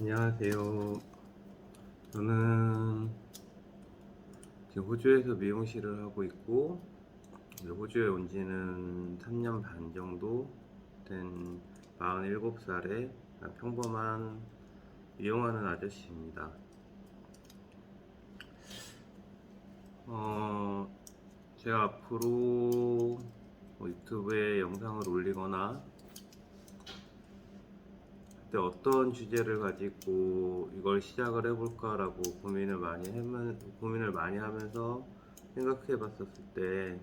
안녕하세요. 저는 지금 호주에서 미용실을 하고 있고 호주에 온 지는 3년 반 정도 된 47살의 평범한 미용하는 아저씨입니다. 어, 제가 앞으로 뭐 유튜브에 영상을 올리거나 그때 어떤 주제를 가지고 이걸 시작을 해볼까라고 고민을 많이 하면 고민을 많이 하면서 생각해봤었을 때,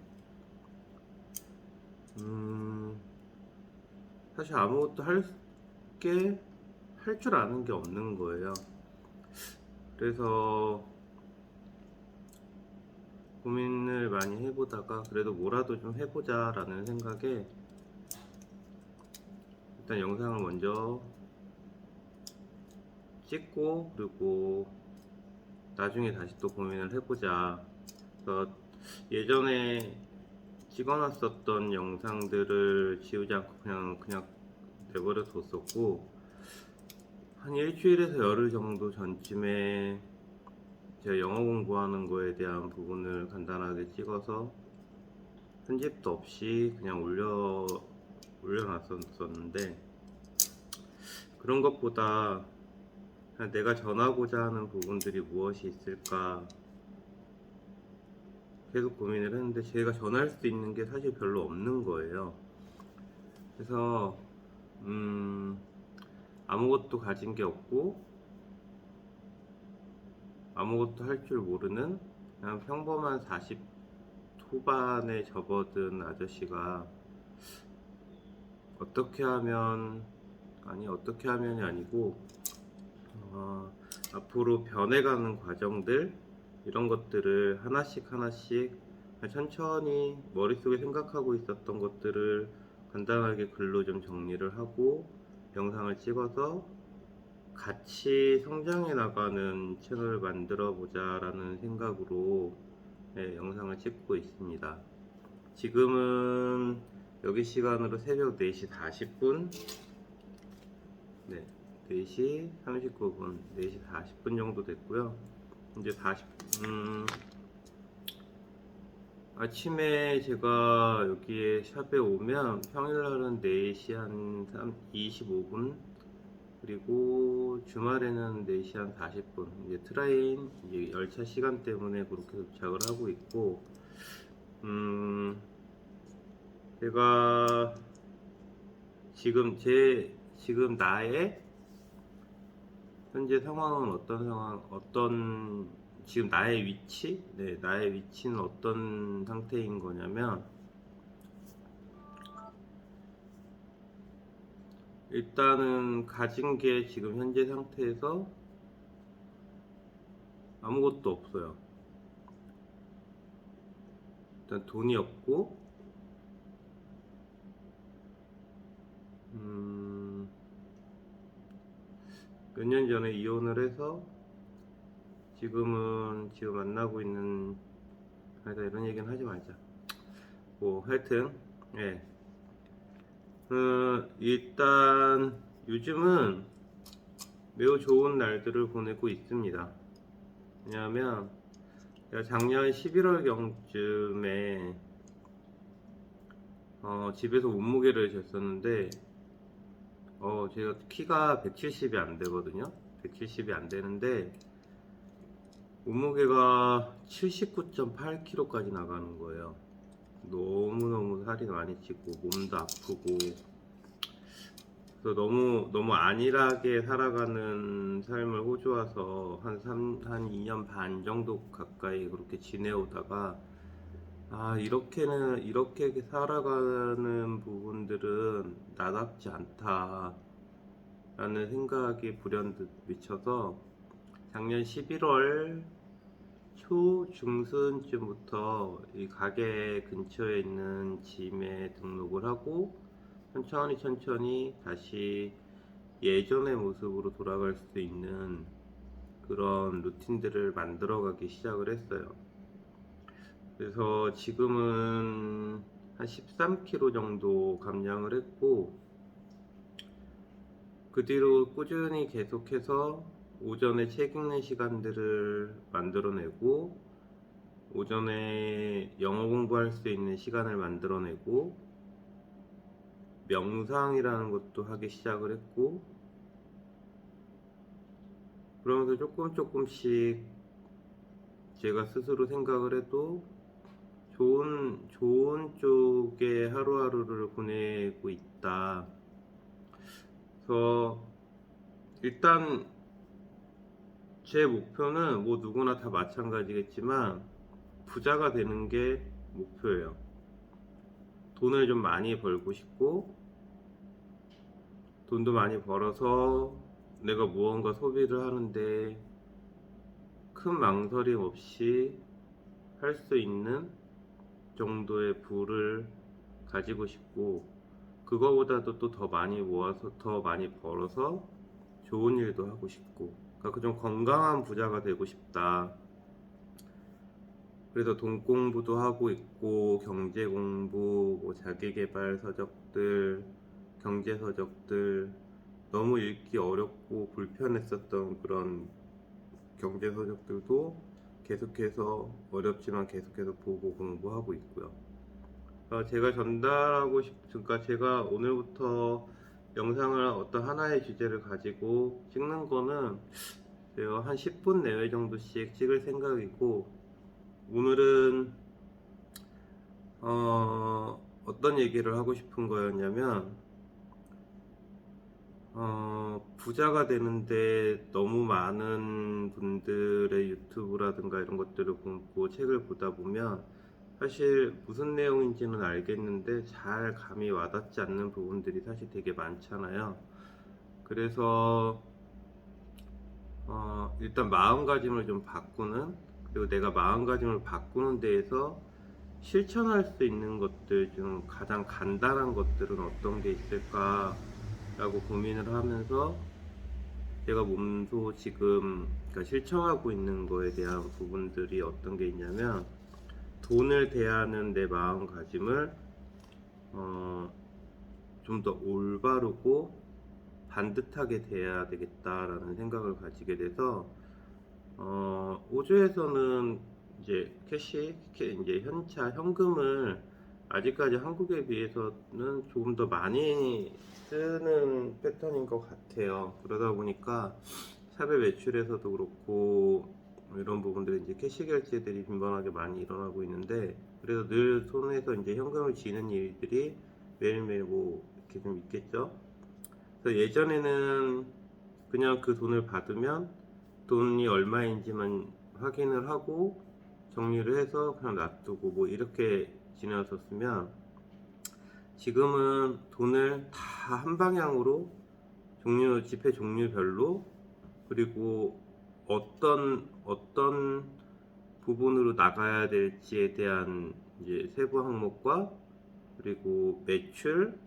음, 사실 아무것도 할게 할 줄 아는 게 없는 거예요. 그래서 고민을 많이 해보다가 그래도 뭐라도 좀 해보자라는 생각에 일단 영상을 먼저 찍고 그리고 나중에 다시 또 고민을 해보자. 그래서 예전에 찍어놨었던 영상들을 지우지 않고 그냥 그냥 내버려 뒀었고 한 일주일에서 열흘 정도 전쯤에 제가 영어 공부하는 거에 대한 부분을 간단하게 찍어서 편집도 없이 그냥 올려 올려놨었는데 그런 것보다 내가 전하고자 하는 부분들이 무엇이 있을까 계속 고민을 했는데 제가 전할 수 있는 게 사실 별로 없는 거예요. 그래서 음 아무것도 가진 게 없고 아무것도 할 줄 모르는 그냥 평범한 40 후반에 접어든 아저씨가 어떻게 하면 아니 어떻게 하면이 아니고 어, 앞으로 변해가는 과정들 이런 것들을 하나씩 하나씩 천천히 머릿속에 생각하고 있었던 것들을 간단하게 글로 좀 정리를 하고 영상을 찍어서 같이 성장해 나가는 채널을 만들어 보자라는 생각으로 네, 영상을 찍고 있습니다. 지금은 여기 시간으로 새벽 4시 40분 네, 4시 39분, 4시 40분 정도 됐고요. 이제 40, 음, 아침에 제가 여기에 샵에 오면 평일날은 4시 한 3, 25분, 그리고 주말에는 4시 한 40분. 이제 트라인, 이제 열차 시간 때문에 그렇게 도착을 하고 있고, 음, 제가 지금 제, 지금 나의 현재 상황은 어떤 상황, 어떤 지금 나의 위치, 네, 나의 위치는 어떤 상태인 거냐면 일단은 가진 게 지금 현재 상태에서 아무것도 없어요. 일단 돈이 없고, 음, 몇 년 전에 이혼을 해서 지금은 지금 만나고 있는 하여튼 이런 얘기는 하지 말자. 뭐 하여튼 예. 어, 일단 요즘은 매우 좋은 날들을 보내고 있습니다. 왜냐하면 작년 11월경쯤에 어, 집에서 몸무게를 쟀었는데 어, 제가 키가 170이 안 되거든요. 170이 안 되는데 몸무게가 79.8kg까지 나가는 거예요. 너무너무 살이 많이 찌고 몸도 아프고 그래서 너무 너무 안일하게 살아가는 삶을 호주 와서 한 3, 한 2년 반 정도 가까이 그렇게 지내오다가 아 이렇게는 이렇게 살아가는 부분들은 나답지 않다 라는 생각이 불현듯 미쳐서 작년 11월 초 중순쯤부터 이 가게 근처에 있는 짐에 등록을 하고 천천히 천천히 다시 예전의 모습으로 돌아갈 수 있는 그런 루틴들을 만들어가기 시작을 했어요. 그래서 지금은 한 13kg 정도 감량을 했고 그 뒤로 꾸준히 계속해서 오전에 책 읽는 시간들을 만들어내고 오전에 영어 공부할 수 있는 시간을 만들어내고 명상이라는 것도 하기 시작을 했고 그러면서 조금 조금씩 제가 스스로 생각을 해도 좋은 좋은 쪽에 하루하루를 보내고 있다. 그래서 일단 제 목표는 뭐 누구나 다 마찬가지겠지만 부자가 되는 게 목표예요. 돈을 좀 많이 벌고 싶고 돈도 많이 벌어서 내가 무언가 소비를 하는데 큰 망설임 없이 할 수 있는 정도의 부를 가지고 싶고 그거보다도 또 더 많이 모아서 더 많이 벌어서 좋은 일도 하고 싶고 그러니까 좀 건강한 부자가 되고 싶다. 그래서 돈 공부도 하고 있고 경제 공부, 뭐 자기계발 서적들, 경제 서적들 너무 읽기 어렵고 불편했었던 그런 경제 서적들도 계속해서 어렵지만 계속해서 보고 공부하고 있고요. 어, 제가 전달하고 싶, 그러니까 제가 오늘부터 영상을 어떤 하나의 주제를 가지고 찍는 거는 한 10분 내외 정도씩 찍을 생각이고 오늘은 어, 어떤 얘기를 하고 싶은 거였냐면 어, 부자가 되는데 너무 많은 분들의 유튜브라든가 이런 것들을 보고 책을 보다 보면 사실 무슨 내용인지는 알겠는데 잘 감이 와닿지 않는 부분들이 사실 되게 많잖아요. 그래서 어, 일단 마음가짐을 좀 바꾸는 그리고 내가 마음가짐을 바꾸는 데에서 실천할 수 있는 것들 중 가장 간단한 것들은 어떤 게 있을까라고 고민을 하면서 제가 몸소 지금 그러니까 실천하고 있는 거에 대한 부분들이 어떤 게 있냐면 돈을 대하는 내 마음가짐을 어, 좀 더 올바르고 반듯하게 대해야 되겠다라는 생각을 가지게 돼서 어, 오주에서는 이제 캐시, 캐- 이제 현차, 현금을 아직까지 한국에 비해서는 조금 더 많이 쓰는 패턴인 것 같아요. 그러다 보니까 샵의 매출에서도 그렇고 뭐 이런 부분들이 이제 캐시 결제들이 빈번하게 많이 일어나고 있는데 그래서 늘 손에서 이제 현금을 쥐는 일들이 매일매일 뭐 이렇게 좀 있겠죠. 그래서 예전에는 그냥 그 돈을 받으면 돈이 얼마인지만 확인을 하고 정리를 해서 그냥 놔두고 뭐 이렇게 지내었었으면 지금은 돈을 다 한 방향으로 종류 지폐 종류별로 그리고 어떤 어떤 부분으로 나가야 될지에 대한 이제 세부 항목과 그리고 매출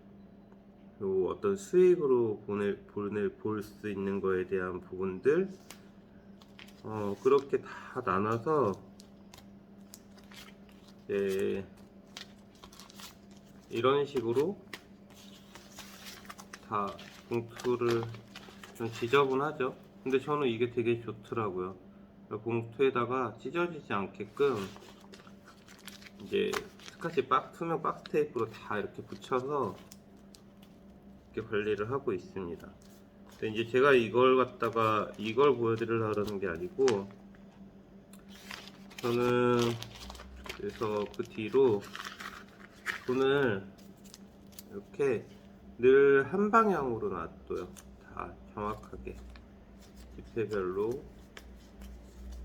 그리고 어떤 수익으로 보낼 보낼 볼 수 있는 거에 대한 부분들 어 그렇게 다 나눠서 이제 이런 식으로 다 봉투를 좀 지저분하죠. 근데 저는 이게 되게 좋더라고요. 봉투에다가 찢어지지 않게끔 이제 스카치 박 투명 박스 테이프로 다 이렇게 붙여서 이렇게 관리를 하고 있습니다. 근데 이제 제가 이걸 갖다가 이걸 보여드리려는 게 아니고 저는 그래서 그 뒤로 돈을 이렇게 늘 한 방향으로 놔둬요. 다 정확하게 지폐별로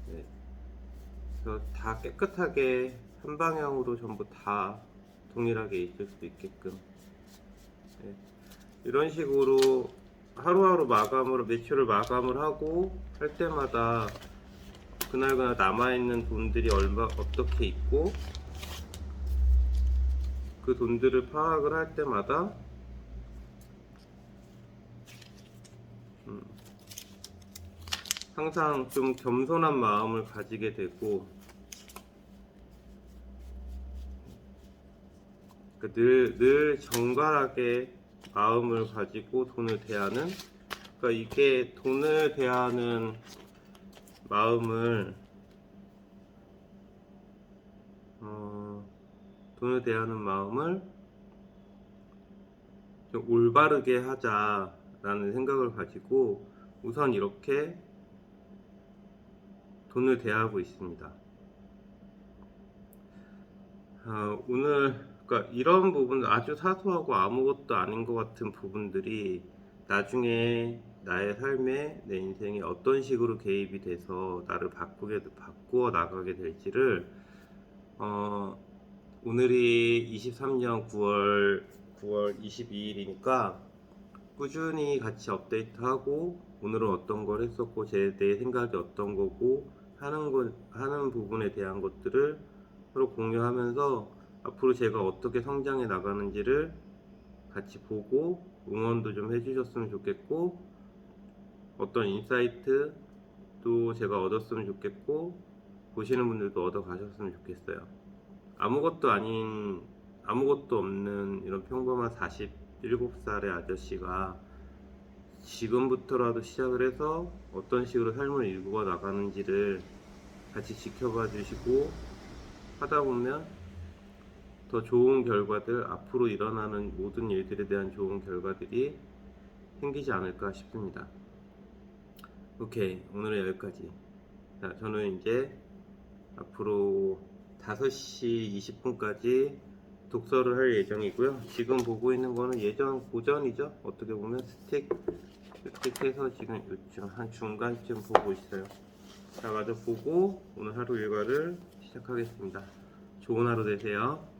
네. 그래서 다 깨끗하게 한 방향으로 전부 다 동일하게 있을 수 있게끔 네. 이런 식으로 하루하루 마감으로 매출을 마감을 하고 할 때마다 그날그날 남아있는 돈들이 얼마 어떻게 있고 그 돈들을 파악을 할 때마다 음, 항상 좀 겸손한 마음을 가지게 되고 그 늘, 늘 정갈하게 마음을 가지고 돈을 대하는 그러니까 이게 돈을 대하는 마음을 어, 돈을 대하는 마음을 좀 올바르게 하자라는 생각을 가지고 우선 이렇게 돈을 대하고 있습니다. 어, 오늘 그러니까 이런 부분 아주 사소하고 아무것도 아닌 것 같은 부분들이 나중에 나의 삶에 내 인생에 어떤 식으로 개입이 돼서 나를 바꾸게 바꾸어 나가게 될지를 어, 오늘이 23년 9월 9월 22일이니까 꾸준히 같이 업데이트하고 오늘은 어떤 걸 했었고 제 내 생각이 어떤 거고 하는 거 하는 부분에 대한 것들을 서로 공유하면서 앞으로 제가 어떻게 성장해 나가는지를 같이 보고 응원도 좀 해주셨으면 좋겠고 어떤 인사이트 또 제가 얻었으면 좋겠고 보시는 분들도 얻어 가셨으면 좋겠어요. 아무것도 아닌 아무것도 없는 이런 평범한 47살의 아저씨가 지금부터라도 시작을 해서 어떤 식으로 삶을 일구어 나가는지를 같이 지켜봐 주시고 하다 보면 더 좋은 결과들 앞으로 일어나는 모든 일들에 대한 좋은 결과들이 생기지 않을까 싶습니다. 오케이 오늘은 여기까지. 자 저는 이제 앞으로 5시 20분까지 독서를 할 예정이고요. 지금 보고 있는 거는 예전 고전이죠. 어떻게 보면 스틱 스틱해서 지금 요즘 한 중간쯤 보고 있어요. 자 마저 보고 오늘 하루 일과를 시작하겠습니다. 좋은 하루 되세요.